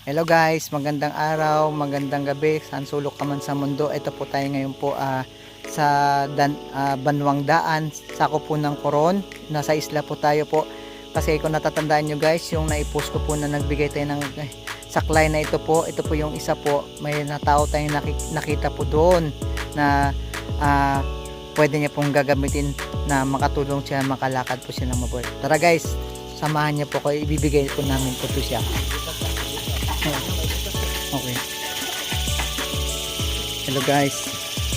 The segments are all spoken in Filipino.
Hello guys, magandang araw, magandang gabi, saan sulok ka man sa mundo. Ito po tayo ngayon po ah, sa Dan, ah, Banwang Daan, sako po ng Coron. Nasa isla po tayo po. Kasi kung natatandaan nyo guys, yung naipost ko po na nagbigay tayo ng eh, saklay na ito po. Ito po yung isa po. May natao tayong naki- nakita po doon na ah, pwede niya pong gagamitin na makatulong siya, makalakad po siya ng mabuhay. Tara guys, samahan niya po ko, ibibigay po namin po to siya. Okay. Hello guys,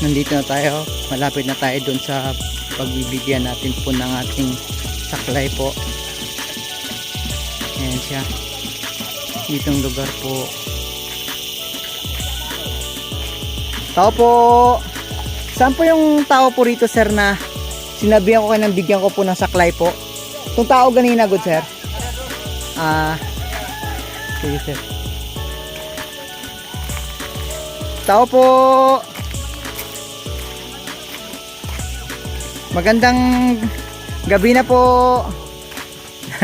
nandito na tayo. Malapit na tayo dun sa pagbibigyan natin po ng ating saklay po. Ayan siya. Ditong lugar po. Tao po! Saan po yung tao po rito sir na sinabihan ko kayo bigyan ko po ng saklay po? Itong tao ganina good sir? Ah, sige sir. Tao po! Magandang gabi na po.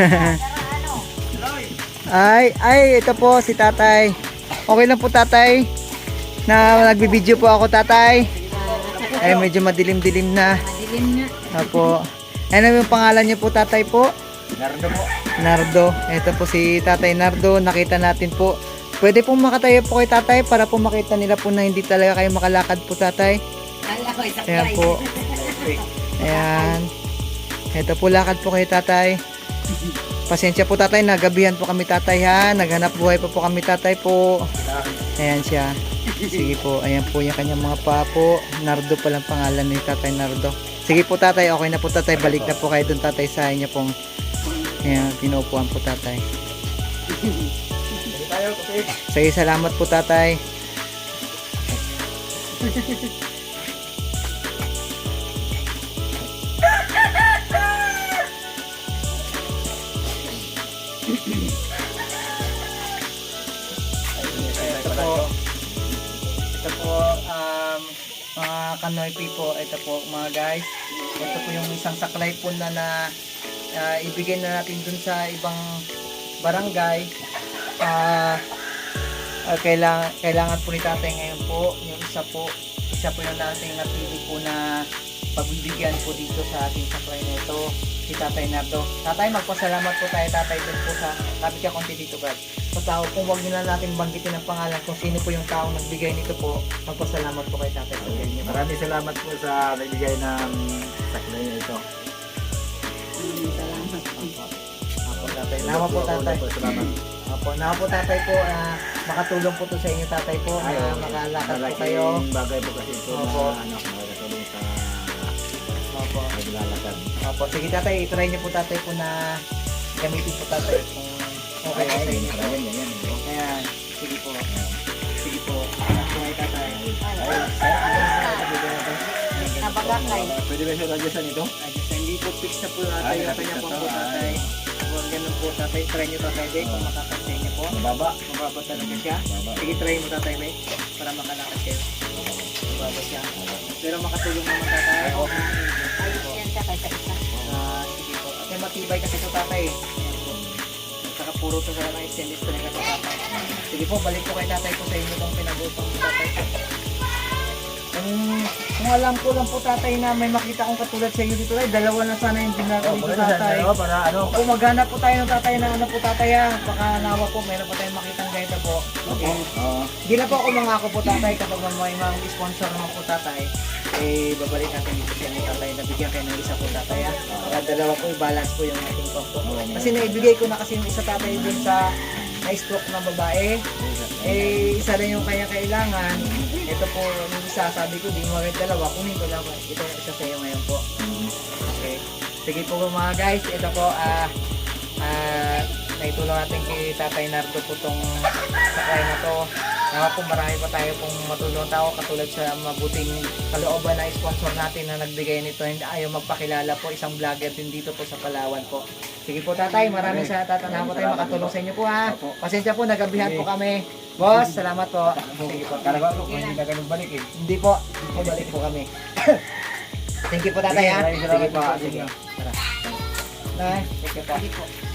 ay, ay, ito po si tatay. Okay lang po tatay. Na nagbibideo po ako tatay. Ay, medyo madilim-dilim na. Madilim nga. Apo. Ano yung pangalan niyo po tatay po? Nardo po. Nardo. Ito po si Tatay Nardo. Nakita natin po. Pwede pong makatayo po kay tatay para po makita nila po na hindi talaga kayo makalakad po tatay. Ayan po. Ayan. Ito po lakad po kay tatay. Pasensya po tatay, nagabihan po kami tatay ha. Naghanap buhay po po kami tatay po. Ayan siya. Sige po, ayan po yung kanyang mga paa po. Nardo pa lang pangalan ni tatay Nardo. Sige po tatay, okay na po tatay. Balik na po kayo dun tatay sa inyo pong ayan, pinuupuan po tatay. Tayo kasi. Sige, salamat po tatay. ito po, um, mga kanoypi po, ito po mga guys. Ito po yung isang saklay po na, na ah, ibigay na natin dun sa ibang barangay. Ah, Ah, kailangan, kailangan po ni tatay ngayon po, yung isa po, isa po yung nating napili po na pagbibigyan po dito sa ating saklay na ito, si Tatay Nardo. Tatay, magpasalamat po tayo tatay dun po sa, sabi ka konti dito Brad. Sa tao, kung wag na natin banggitin ang pangalan kung sino po yung taong nagbigay nito po, magpasalamat po kay tatay sa inyo. Maraming salamat po sa nagbigay ng saklay na ito. Salamat. Apo tatay, nawa po tatay. Po, salamat. Apo, nawa po tatay po, ah, makatulong po to sa inyo tatay po, na Ayaw, makalakad po kayo. bagay po kasi ito Opo. na ano, makakatulong sa Opo. paglalakad. Opo, sige tatay, try niyo po tatay po na gamitin po tatay kung okay po sa inyo. Ayan, ayan, ayan. Ayan, sige po. Sige po. Okay tatay. Nabagakay. Pwede ba siya radyasan ito? Ay, hindi po fix na po tatay Ay, yung kanya fix po na po tatay. Huwag ganun po tatay, try niyo tatay Bay kung makakasya niyo po. Mababa. Mababa talaga siya. Mababa. Sige, try mo tatay Bay para makalakad kayo. Mababa siya. Pero makatulong naman tatay. Ayos yan siya kaysa isa. Ah, sige po. Kasi matibay kasi ito tatay. Saka puro to sa mga stainless talaga ito tatay. Sige po, balik po kay tatay ko sa inyo kung pinag-utang ko tatay. Kung, kung alam ko lang po tatay na may makita kong katulad sa inyo dito ay dalawa na sana yung ginagawa dito tatay. Ano, para ano? Kung maghanap po tayo ng tatay na ano po tatay ah, baka nawa po meron po tayong makitang ganito po. Okay. Oo. Hindi na po ako mangako po tatay kapag may mga sponsor naman po tatay, eh babalik natin dito siya ni tatay na bigyan kayo ng isa po tatay ah. Para dalawa po i-balance po yung ating cost po. Kasi naibigay ko na kasi yung isa tatay dun sa na-stroke na babae. Eh, isa rin yung kanya kailangan. Ito po, yung isa, ko, di mo rin dalawa, kunin ko lang. Ito yung isa sa'yo ngayon po. Okay. Sige po mga guys, ito po, ah, ah, naitulong natin kay Tatay Nardo po tong sakay na to. Nawa po marami pa tayo pong matulong tao katulad sa mabuting kalooban na sponsor natin na nagbigay nito. Hindi ayaw magpakilala po, isang vlogger din dito po sa Palawan po. Sige po tatay, maraming sa tatanaw po tayo makatulong sa inyo po ha. Pasensya po, nagabihan po kami. Boss, salamat po. Sige po. Kalawa kung hindi na ganun balik eh. Hindi po, balik po kami. Thank you po tatay ha. Sige po, po. sige. Tara. Thank you po. Hindi po.